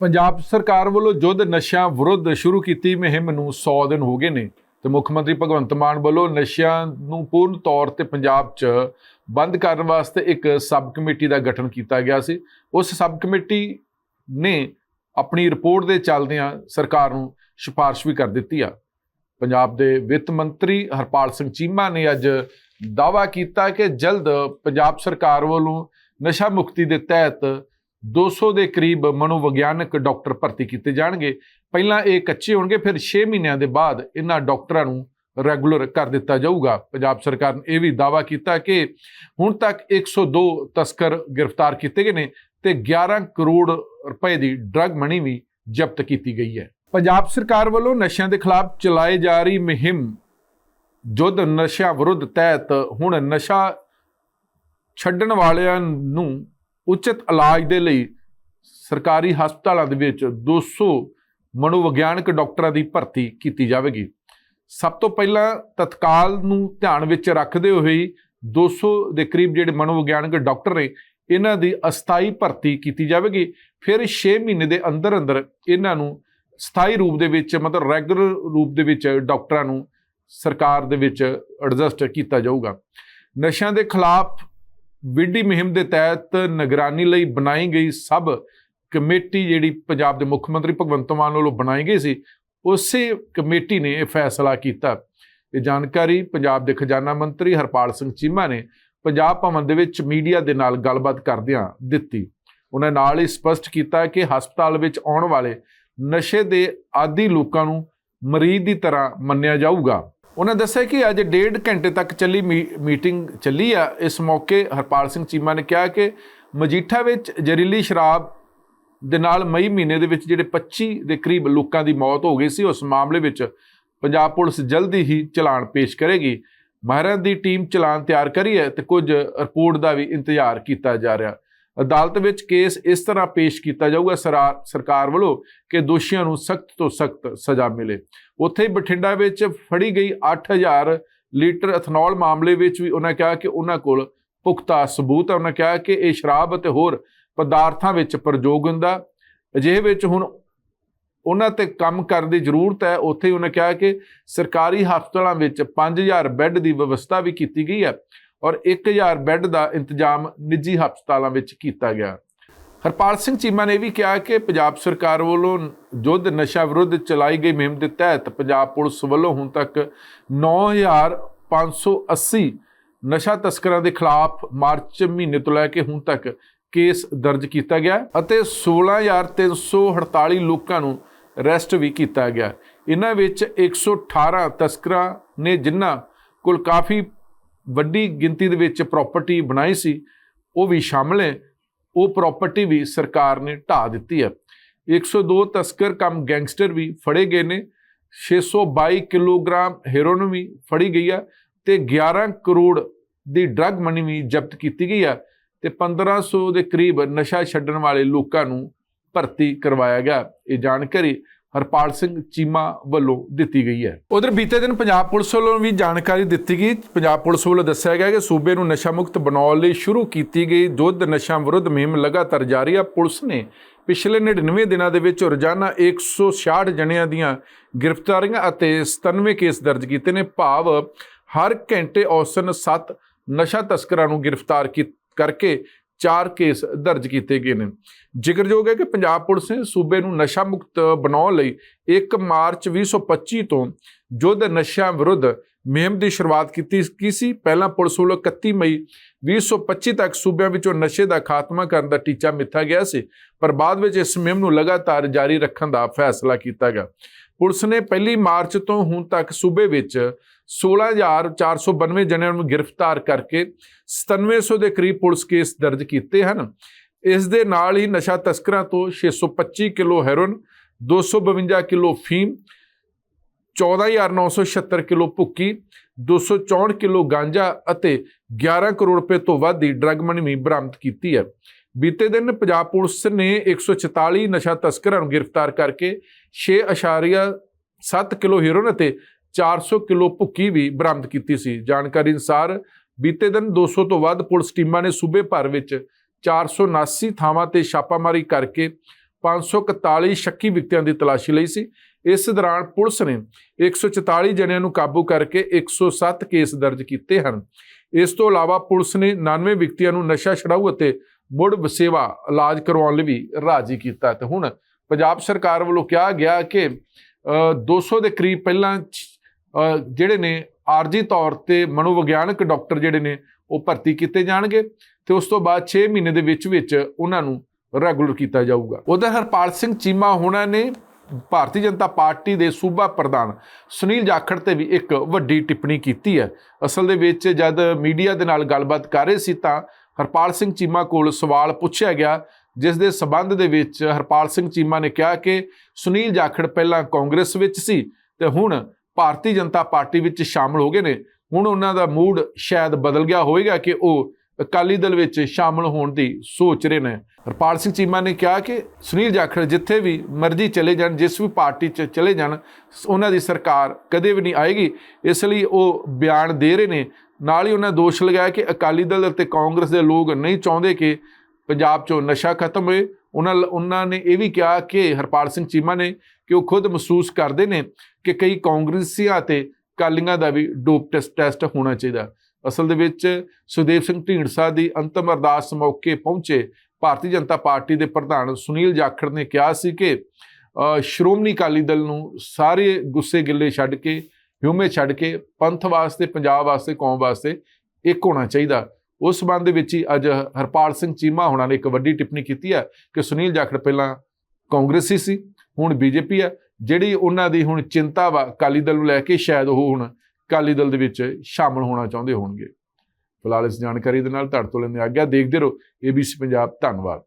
ਪੰਜਾਬ ਸਰਕਾਰ ਵੱਲੋਂ ਜੁੱਧ ਨਸ਼ਿਆਂ ਵਿਰੁੱਧ ਸ਼ੁਰੂ ਕੀਤੀ ਮੁਹਿੰਮ ਨੂੰ 100 ਦਿਨ ਹੋ ਗਏ ਨੇ ਤੇ ਮੁੱਖ ਮੰਤਰੀ ਭਗਵੰਤ ਮਾਨ ਵੱਲੋਂ ਨਸ਼ਿਆਂ ਨੂੰ ਪੂਰਨ ਤੌਰ ਤੇ ਪੰਜਾਬ 'ਚ ਬੰਦ ਕਰਨ ਵਾਸਤੇ ਇੱਕ ਸਬ ਕਮੇਟੀ ਦਾ ਗਠਨ ਕੀਤਾ ਗਿਆ ਸੀ। ਉਸ ਸਬ ਕਮੇਟੀ ਨੇ ਆਪਣੀ ਰਿਪੋਰਟ ਦੇ ਚੱਲਦਿਆਂ ਸਰਕਾਰ ਨੂੰ ਸਿਫਾਰਿਸ਼ ਵੀ ਕਰ ਦਿੱਤੀ ਆ। ਪੰਜਾਬ ਦੇ ਵਿੱਤ ਮੰਤਰੀ ਹਰਪਾਲ ਸਿੰਘ ਚੀਮਾ ਨੇ ਅੱਜ ਦਾਅਵਾ ਕੀਤਾ ਕਿ ਜਲਦ ਪੰਜਾਬ ਸਰਕਾਰ ਵੱਲੋਂ ਨਸ਼ਾ ਮੁਕਤੀ ਦੇ ਤਹਿਤ 200 ਦੇ ਕਰੀਬ ਮਨੋਵਿਗਿਆਨਕ ਡਾਕਟਰ ਭਰਤੀ ਕੀਤੇ ਜਾਣਗੇ। ਪਹਿਲਾਂ ਇਹ ਕੱਚੇ ਹੋਣਗੇ, ਫਿਰ 6 ਮਹੀਨਿਆਂ ਦੇ ਬਾਅਦ ਇਹਨਾਂ ਡਾਕਟਰਾਂ ਨੂੰ ਰੈਗੂਲਰ ਕਰ ਦਿੱਤਾ ਜਾਊਗਾ। ਪੰਜਾਬ ਸਰਕਾਰ ਨੇ ਇਹ ਵੀ ਦਾਅਵਾ ਕੀਤਾ ਕਿ ਹੁਣ ਤੱਕ 102 ਤਸਕਰ ਗ੍ਰਿਫਤਾਰ ਕੀਤੇ ਗਏ ਨੇ ਤੇ 11 ਕਰੋੜ ਰੁਪਏ ਦੀ ਡਰੱਗ ਮਨੀ ਵੀ ਜ਼ਬਤ ਕੀਤੀ ਗਈ ਹੈ। ਪੰਜਾਬ ਸਰਕਾਰ ਵੱਲੋਂ ਨਸ਼ਿਆਂ ਦੇ ਖਿਲਾਫ ਚਲਾਈ ਜਾ ਰਹੀ ਮੁਹਿੰਮ ਜੁੱਧ ਨਸ਼ਿਆਂ ਵਿਰੁੱਧ ਤਹਿਤ ਹੁਣ ਨਸ਼ਾ ਛੱਡਣ ਵਾਲਿਆਂ ਨੂੰ ਉਚਿਤ ਇਲਾਜ ਦੇ ਲਈ ਸਰਕਾਰੀ ਹਸਪਤਾਲਾਂ ਦੇ ਵਿੱਚ 200 ਮਨੋਵਿਗਿਆਨਕ ਡਾਕਟਰਾਂ ਦੀ ਭਰਤੀ ਕੀਤੀ ਜਾਵੇਗੀ। ਸਭ ਤੋਂ ਪਹਿਲਾਂ ਤਤਕਾਲ ਨੂੰ ਧਿਆਨ ਵਿੱਚ ਰੱਖਦੇ ਹੋਏ ਹੀ 200 ਦੇ ਕਰੀਬ ਜਿਹੜੇ ਮਨੋਵਿਗਿਆਨਕ ਡਾਕਟਰ ਨੇ, ਇਹਨਾਂ ਦੀ ਅਸਥਾਈ ਭਰਤੀ ਕੀਤੀ ਜਾਵੇਗੀ। ਫਿਰ 6 ਮਹੀਨੇ ਦੇ ਅੰਦਰ ਅੰਦਰ ਇਹਨਾਂ ਨੂੰ ਸਥਾਈ ਰੂਪ ਦੇ ਵਿੱਚ, ਮਤਲਬ ਰੈਗੂਲਰ ਰੂਪ ਦੇ ਵਿੱਚ ਡਾਕਟਰਾਂ ਨੂੰ ਸਰਕਾਰ ਦੇ ਵਿੱਚ ਐਡਜਸਟ ਕੀਤਾ ਜਾਊਗਾ। ਨਸ਼ਿਆਂ ਦੇ ਖਿਲਾਫ ਵਿੱਢੀ ਮੁਹਿੰਮ ਦੇ ਤਹਿਤ ਨਿਗਰਾਨੀ ਲਈ ਬਣਾਈ ਗਈ ਸਭ ਕਮੇਟੀ ਜਿਹੜੀ ਪੰਜਾਬ ਦੇ ਮੁੱਖ ਮੰਤਰੀ ਭਗਵੰਤ ਮਾਨ ਵੱਲੋਂ ਬਣਾਈ ਗਈ ਸੀ, ਉਸੇ ਕਮੇਟੀ ਨੇ ਇਹ ਫੈਸਲਾ ਕੀਤਾ। ਇਹ ਜਾਣਕਾਰੀ ਪੰਜਾਬ ਦੇ ਖਜ਼ਾਨਾ ਮੰਤਰੀ ਹਰਪਾਲ ਸਿੰਘ ਚੀਮਾ ਨੇ ਪੰਜਾਬ ਭਵਨ ਦੇ ਵਿੱਚ ਮੀਡੀਆ ਦੇ ਨਾਲ ਗੱਲਬਾਤ ਕਰਦਿਆਂ ਦਿੱਤੀ। ਉਹਨਾਂ ਨਾਲ ਹੀ ਸਪਸ਼ਟ ਕੀਤਾ ਕਿ ਹਸਪਤਾਲ ਵਿੱਚ ਆਉਣ ਵਾਲੇ ਨਸ਼ੇ ਦੇ ਆਦੀ ਲੋਕਾਂ ਨੂੰ ਮਰੀਜ਼ ਦੀ ਤਰ੍ਹਾਂ ਮੰਨਿਆ ਜਾਊਗਾ। ਉਹਨਾਂ ਦੱਸਿਆ ਕਿ ਅੱਜ ਡੇਢ ਘੰਟੇ ਤੱਕ ਚੱਲੀ ਮੀ- ਮੀਟਿੰਗ ਚੱਲੀ ਆ। ਇਸ ਮੌਕੇ ਹਰਪਾਲ ਸਿੰਘ ਚੀਮਾ ਨੇ ਕਿਹਾ ਕਿ ਮਜੀਠਾ ਵਿੱਚ ਜ਼ਹਿਰੀਲੀ ਸ਼ਰਾਬ ਦੇ ਨਾਲ ਮਈ ਮਹੀਨੇ ਦੇ ਵਿੱਚ ਜਿਹੜੇ 25 ਦੇ ਕਰੀਬ ਲੋਕਾਂ ਦੀ ਮੌਤ ਹੋ ਗਈ ਸੀ, ਉਸ ਮਾਮਲੇ ਵਿੱਚ ਪੰਜਾਬ ਪੁਲਿਸ ਜਲਦੀ ਹੀ ਚਲਾਨ ਪੇਸ਼ ਕਰੇਗੀ। ਮਾਹਿਰਾਂ ਦੀ ਟੀਮ ਚਲਾਨ ਤਿਆਰ ਕਰੀ ਹੈ ਤੇ ਕੁਝ ਰਿਪੋਰਟ ਦਾ ਵੀ ਇੰਤਜ਼ਾਰ ਕੀਤਾ ਜਾ ਰਿਹਾ। ਅਦਾਲਤ ਵਿੱਚ ਕੇਸ ਇਸ ਤਰ੍ਹਾਂ ਪੇਸ਼ ਕੀਤਾ ਜਾਊਗਾ ਸਰਾ- ਸਰਕਾਰ ਵੱਲੋਂ ਕਿ ਦੋਸ਼ੀਆਂ ਨੂੰ ਸਖਤ ਤੋਂ ਸਖਤ ਸਜ਼ਾ ਮਿਲੇ। ਉੱਥੇ ਹੀ ਬਠਿੰਡਾ ਵਿੱਚ ਫੜੀ ਗਈ 8000 ਲੀਟਰ ਇਥਨੋਲ ਮਾਮਲੇ ਵਿੱਚ ਵੀ ਉਹਨਾਂ ਕਿਹਾ ਕਿ ਉਹਨਾਂ ਕੋਲ ਪੁਖਤਾ ਸਬੂਤ ਹੈ। ਉਹਨਾਂ ਕਿਹਾ ਕਿ ਇਹ ਸ਼ਰਾਬ ਅਤੇ ਹੋਰ ਪਦਾਰਥਾਂ ਵਿੱਚ ਪ੍ਰਯੋਗ ਹੁੰਦਾ। ਅਜਿਹੇ ਵਿੱਚ ਹੁਣ ਉਹਨਾਂ ਤੇ ਕੰਮ ਕਰਨ ਦੀ ਜ਼ਰੂਰਤ ਹੈ। ਉੱਥੇ ਹੀ ਉਹਨੇ ਕਿਹਾ ਕਿ ਸਰਕਾਰੀ ਹਸਪਤਾਲਾਂ ਵਿੱਚ 5000 ਬੈੱਡ ਦੀ ਵਿਵਸਥਾ ਵੀ ਕੀਤੀ ਗਈ ਹੈ। ਔਰ 1000 ਬੈੱਡ ਦਾ ਇੰਤਜ਼ਾਮ ਨਿੱਜੀ ਹਸਪਤਾਲਾਂ ਵਿੱਚ ਕੀਤਾ ਗਿਆ। ਹਰਪਾਲ ਸਿੰਘ ਚੀਮਾ ਨੇ ਇਹ ਵੀ ਕਿਹਾ ਕਿ ਪੰਜਾਬ ਸਰਕਾਰ ਵੱਲੋਂ ਜੁੱਧ ਨਸ਼ਾ ਵਿਰੁੱਧ ਚਲਾਈ ਗਈ ਮੁਹਿੰਮ ਦੇ ਤਹਿਤ ਪੰਜਾਬ ਪੁਲਿਸ ਵੱਲੋਂ ਹੁਣ ਤੱਕ 9580 ਨਸ਼ਾ ਤਸਕਰਾਂ ਦੇ ਖਿਲਾਫ ਮਾਰਚ ਮਹੀਨੇ ਤੋਂ ਲੈ ਕੇ ਹੁਣ ਤੱਕ ਕੇਸ ਦਰਜ ਕੀਤਾ ਗਿਆ ਅਤੇ 16348 ਲੋਕਾਂ ਨੂੰ ਅਰੈਸਟ ਵੀ ਕੀਤਾ ਗਿਆ। ਇਹਨਾਂ ਵਿੱਚ 118 ਤਸਕਰਾਂ ਨੇ ਜਿਨ੍ਹਾਂ ਕੋਲ ਕਾਫੀ ਵੱਡੀ ਗਿਣਤੀ ਦੇ ਵਿੱਚ ਪ੍ਰਾਪਰਟੀ ਬਣਾਈ ਸੀ, ਉਹ ਵੀ ਸ਼ਾਮਲ ਹੈ। ਉਹ ਪ੍ਰਾਪਰਟੀ ਵੀ ਸਰਕਾਰ ਨੇ ਢਾਹ ਦਿੱਤੀ ਹੈ। 102 ਤਸਕਰ ਕਮ ਗੈਂਗਸਟਰ ਵੀ ਫੜੇ ਗਏ ਨੇ। 622 ਕਿਲੋਗ੍ਰਾਮ ਹੈਰੋਇਨ ਵੀ ਫੜੀ ਗਈ ਹੈ ਤੇ 11 ਕਰੋੜ ਦੀ ਡਰੱਗ ਮਨੀ ਵੀ ਜ਼ਬਤ ਕੀਤੀ ਗਈ ਹੈ ਤੇ 1500 ਦੇ ਕਰੀਬ ਨਸ਼ਾ ਛੱਡਣ ਵਾਲੇ ਲੋਕਾਂ ਨੂੰ ਭਰਤੀ ਕਰਵਾਇਆ ਗਿਆ। ਇਹ ਜਾਣਕਾਰੀ ਹਰਪਾਲ ਸਿੰਘ ਚੀਮਾ ਵੱਲੋਂ ਦਿੱਤੀ ਗਈ ਹੈ। ਉਧਰ ਬੀਤੇ ਦਿਨ ਪੰਜਾਬ ਪੁਲਿਸ ਵੱਲੋਂ ਵੀ ਜਾਣਕਾਰੀ ਦਿੱਤੀ ਗਈ। ਪੰਜਾਬ ਪੁਲਿਸ ਵੱਲੋਂ ਦੱਸਿਆ ਗਿਆ ਕਿ ਸੂਬੇ ਨੂੰ ਨਸ਼ਾ ਮੁਕਤ ਬਣਾਉਣ ਲਈ ਸ਼ੁਰੂ ਕੀਤੀ ਗਈ ਦੁੱਧ ਨਸ਼ਾ ਵਿਰੁੱਧ ਮੁਹਿੰਮ ਲਗਾਤਾਰ ਜਾਰੀ ਹੈ ਪੁਲਿਸ ਨੇ ਪਿਛਲੇ 99 ਦਿਨਾਂ ਦੇ ਵਿੱਚ ਰੋਜ਼ਾਨਾ 166 ਜਣਿਆਂ ਦੀਆਂ ਗ੍ਰਿਫਤਾਰੀਆਂ ਅਤੇ 97 ਕੇਸ ਦਰਜ ਕੀਤੇ ਨੇ। ਭਾਵ ਹਰ ਘੰਟੇ ਔਸਤਨ 7 ਨਸ਼ਾ ਤਸਕਰਾਂ ਨੂੰ ਗ੍ਰਿਫਤਾਰ ਕੀ- ਕਰਕੇ ਚਾਰ ਕੇਸ ਦਰਜ ਕੀਤੇ ਗਏ ਨੇ। ਜ਼ਿਕਰਯੋਗ ਹੈ ਕਿ ਪੰਜਾਬ ਪੁਲਿਸ ਨੇ ਸੂਬੇ ਨੂੰ ਨਸ਼ਾ ਮੁਕਤ ਬਣਾਉਣ ਲਈ 1 ਮਾਰਚ 2025 ਤੋਂ ਜੁੱਧ ਨਸ਼ਿਆਂ ਵਿਰੁੱਧ ਮੁਹਿੰਮ ਦੀ ਸ਼ੁਰੂਆਤ ਕੀਤੀ ਕੀ ਸੀ, ਪਹਿਲਾਂ ਪੁਲਿਸ ਵੱਲੋਂ 31 ਮਈ 2025 ਤੱਕ ਸੂਬਿਆਂ ਵਿੱਚੋਂ ਨਸ਼ੇ ਦਾ ਖਾਤਮਾ ਕਰਨ ਦਾ ਟੀਚਾ ਮਿੱਥਾ ਗਿਆ ਸੀ, ਪਰ ਬਾਅਦ ਵਿੱਚ ਇਸ ਮੁਹਿੰਮ ਨੂੰ ਲਗਾਤਾਰ ਜਾਰੀ ਰੱਖਣ ਦਾ ਫੈਸਲਾ ਕੀਤਾ ਗਿਆ। ਪੁਲਿਸ ਨੇ ਪਹਿਲੀ ਮਾਰਚ ਤੋਂ ਹੁਣ ਤੱਕ ਸੂਬੇ ਵਿੱਚ 16492 ਜਣਿਆਂ ਨੂੰ ਗ੍ਰਿਫਤਾਰ ਕਰਕੇ 9700 ਦੇ ਕਰੀਬ ਪੁਲਿਸ ਕੇਸ ਦਰਜ ਕੀਤੇ ਹਨ। ਇਸ ਦੇ ਨਾਲ ਹੀ ਨਸ਼ਾ ਤਸਕਰਾਂ ਤੋਂ 625 ਕਿਲੋ ਹੈਰੋਇਨ 252 ਕਿਲੋ ਫੀਮ 14976 ਕਿਲੋ ਭੁੱਕੀ 264 ਕਿਲੋ ਗਾਂਜਾ ਅਤੇ 11 ਕਰੋੜ ਰੁਪਏ ਤੋਂ ਵੱਧ ਦੀ ਡਰੱਗ ਮਨੀ ਵੀ ਬਰਾਮਦ ਕੀਤੀ ਹੈ। ਬੀਤੇ ਦਿਨ ਪੰਜਾਬ ਪੁਲਿਸ ਨੇ 144 ਨਸ਼ਾ ਤਸਕਰਾਂ ਨੂੰ ਗ੍ਰਿਫਤਾਰ ਕਰਕੇ 6.7 ਕਿਲੋ ਹੈਰੋਇਨ ਅਤੇ 400 ਕਿਲੋ ਭੁੱਕੀ ਵੀ ਬਰਾਮਦ ਕੀਤੀ ਸੀ। ਜਾਣਕਾਰੀ ਅਨੁਸਾਰ ਬੀਤੇ ਦਿਨ 200 ਤੋਂ ਵੱਧ ਪੁਲਿਸ ਟੀਮਾਂ ਨੇ ਸੂਬੇ ਭਰ ਵਿੱਚ 479 ਥਾਵਾਂ ਤੇ ਛਾਪਾਮਾਰੀ ਕਰਕੇ 541 ਸ਼ੱਕੀ ਵਿਅਕਤੀਆਂ ਦੀ ਤਲਾਸ਼ੀ ਲਈ ਸੀ। ਇਸ ਦੌਰਾਨ ਪੁਲਿਸ ਨੇ 144 ਜਣਿਆਂ ਨੂੰ ਕਾਬੂ ਕਰਕੇ 107 ਕੇਸ ਦਰਜ ਕੀਤੇ ਹਨ। ਇਸ ਤੋਂ ਇਲਾਵਾ ਪੁਲਿਸ ਨੇ 99 ਵਿਅਕਤੀਆਂ ਨੂੰ ਨਸ਼ਾ ਛਡਾਊ ਅਤੇ ਮੁੜ ਵਸੇਵਾ ਇਲਾਜ ਕਰਵਾਉਣ ਲਈ ਵੀ ਰਾਜੀ ਕੀਤਾ ਤੇ ਹੁਣ ਪੰਜਾਬ ਸਰਕਾਰ ਵੱਲੋਂ ਕਿਹਾ ਗਿਆ ਕਿ ਅ, 200 ਦੇ ਕਰੀਬ ਪਹਿਲਾਂ ਜਿਹੜੇ ਨੇ ਆਰਜੀ ਤੌਰ ਤੇ ਮਨੋਵਿਗਿਆਨਕ ਡਾਕਟਰ ਜਿਹੜੇ ਨੇ ਉਹ ਭਰਤੀ ਕੀਤੇ ਜਾਣਗੇ ਤੇ ਉਸ ਤੋਂ ਬਾਅਦ 6 ਮਹੀਨੇ ਦੇ ਵਿੱਚ ਵਿੱਚ ਉਹਨਾਂ ਨੂੰ ਰੈਗੂਲਰ ਕੀਤਾ ਜਾਊਗਾ। ਉਧਰ ਹਰਪਾਲ ਸਿੰਘ ਚੀਮਾ ਹੋਣਾ ਨੇ ਭਾਰਤੀ ਜਨਤਾ ਪਾਰਟੀ ਦੇ ਸੂਬਾ ਪ੍ਰਧਾਨ ਸੁਨੀਲ ਜਾਖੜ ਤੇ ਵੀ ਇੱਕ ਵੱਡੀ ਟਿੱਪਣੀ ਕੀਤੀ ਹੈ। ਅਸਲ ਦੇ ਵਿੱਚ ਜਦ ਮੀਡੀਆ ਦੇ ਨਾਲ ਗੱਲਬਾਤ ਕਰ ਰਹੇ ਸੀ ਤਾਂ ਹਰਪਾਲ ਸਿੰਘ ਚੀਮਾ ਕੋਲ ਸਵਾਲ ਪੁੱਛਿਆ ਗਿਆ, ਜਿਸ ਦੇ ਸਬੰਧ ਦੇ ਵਿੱਚ ਹਰਪਾਲ ਸਿੰਘ ਚੀਮਾ ਨੇ ਕਿਹਾ ਕਿ ਸੁਨੀਲ ਜਾਖੜ ਪਹਿਲਾਂ ਕਾਂਗਰਸ ਵਿੱਚ ਸੀ ਤੇ ਹੁਣ ਭਾਰਤੀ ਜਨਤਾ ਪਾਰਟੀ ਵਿੱਚ ਸ਼ਾਮਲ ਹੋ ਗਏ ਨੇ। ਹੁਣ ਉਹਨਾਂ ਦਾ ਮੂਡ ਸ਼ਾਇਦ ਬਦਲ ਗਿਆ ਹੋਵੇਗਾ ਕਿ ਉਹ ਅਕਾਲੀ ਦਲ ਵਿੱਚ ਸ਼ਾਮਲ ਹੋਣ ਦੀ ਸੋਚ ਰਹੇ ਨੇ। ਹਰਪਾਲ ਸਿੰਘ ਚੀਮਾ ਨੇ ਕਿਹਾ ਕਿ ਸੁਨੀਲ ਜਾਖੜ ਜਿੱਥੇ ਵੀ ਮਰਜ਼ੀ ਚਲੇ ਜਾਣ, ਜਿਸ ਵੀ ਪਾਰਟੀ 'ਚ ਚਲੇ ਜਾਣ, ਉਹਨਾਂ ਦੀ ਸਰਕਾਰ ਕਦੇ ਵੀ ਨਹੀਂ ਆਏਗੀ। ਇਸ ਲਈ ਉਹ ਬਿਆਨ ਦੇ ਰਹੇ ਨੇ ਨਾਲ ਹੀ ਉਹਨਾਂ ਦੋਸ਼ ਲਗਾਇਆ ਕਿ ਅਕਾਲੀ ਦਲ ਅਤੇ ਕਾਂਗਰਸ ਦੇ ਲੋਕ ਨਹੀਂ ਚਾਹੁੰਦੇ ਕਿ ਪੰਜਾਬ 'ਚੋਂ ਨਸ਼ਾ ਖਤਮ ਹੋਏ। ਉਹਨਾਂ ਉਹਨਾਂ ਨੇ ਇਹ ਵੀ ਕਿਹਾ ਕਿ ਹਰਪਾਲ ਸਿੰਘ ਚੀਮਾ ਨੇ ਕਿ ਉਹ ਖੁਦ ਮਹਿਸੂਸ ਕਰਦੇ ਨੇ ਕਿ ਕਈ ਕਾਂਗਰਸੀਆਂ ਤੇ ਕਾਲੀਆਂ ਦਾ ਵੀ ਡੋਪ ਟੈਸਟ ਟੈਸਟ ਹੋਣਾ ਚਾਹੀਦਾ। ਅਸਲ ਦੇ ਵਿੱਚ ਸੁਦੇਵ ਸਿੰਘ ਢੀਂਡਸਾ ਦੀ ਅੰਤਮ ਅਰਦਾਸ ਮੌਕੇ ਪਹੁੰਚੇ। ਭਾਰਤੀ ਜਨਤਾ ਪਾਰਟੀ ਦੇ ਪ੍ਰਧਾਨ ਸੁਨੀਲ ਜਾਖੜ ਨੇ ਕਿਹਾ ਸੀ ਕਿ ਸ਼੍ਰੋਮਣੀ ਅਕਾਲੀ ਦਲ ਨੂੰ ਸਾਰੇ ਗੁੱਸੇ ਗਿੱਲੇ ਛੱਡ ਕੇ ਹਿਊਮੇ ਛੱਡ ਕੇ ਪੰਥ ਵਾਸਤੇ, ਪੰਜਾਬ ਵਾਸਤੇ, ਕੌਮ ਵਾਸਤੇ ਇੱਕ ਹੋਣਾ ਚਾਹੀਦਾ। ਉਸ ਸੰਬੰਧ ਦੇ ਵਿੱਚ ਹੀ ਅੱਜ ਹਰਪਾਲ ਸਿੰਘ ਚੀਮਾ ਹੋਣਾ ਨੇ ਇੱਕ ਵੱਡੀ ਟਿੱਪਣੀ ਕੀਤੀ ਹੈ ਕਿ ਸੁਨੀਲ ਜਾਖੜ ਪਹਿਲਾਂ ਕਾਂਗਰਸੀ ਸੀ, ਹੁਣ ਬੀਜੇਪੀ ਹੈ। ਜਿਹੜੀ ਉਹਨਾਂ ਦੀ ਹੁਣ ਚਿੰਤਾ ਵਾ, ਅਕਾਲੀ ਦਲ ਨੂੰ ਲੈ ਕੇ ਸ਼ਾਇਦ ਉਹ ਹੁਣ ਅਕਾਲੀ ਦਲ ਦੇ ਵਿੱਚ ਸ਼ਾਮਲ ਹੋਣਾ ਚਾਹੁੰਦੇ ਹੋਣਗੇ। ਫਿਲਹਾਲ ਇਸ ਜਾਣਕਾਰੀ ਦੇ ਨਾਲ ਤੁਹਾਡੇ ਤੋਂ ਲੈਂਦੇ ਆਗਿਆ ਦੇਖਦੇ ਰਹੋ। ABC ਪੰਜਾਬ, ਧੰਨਵਾਦ।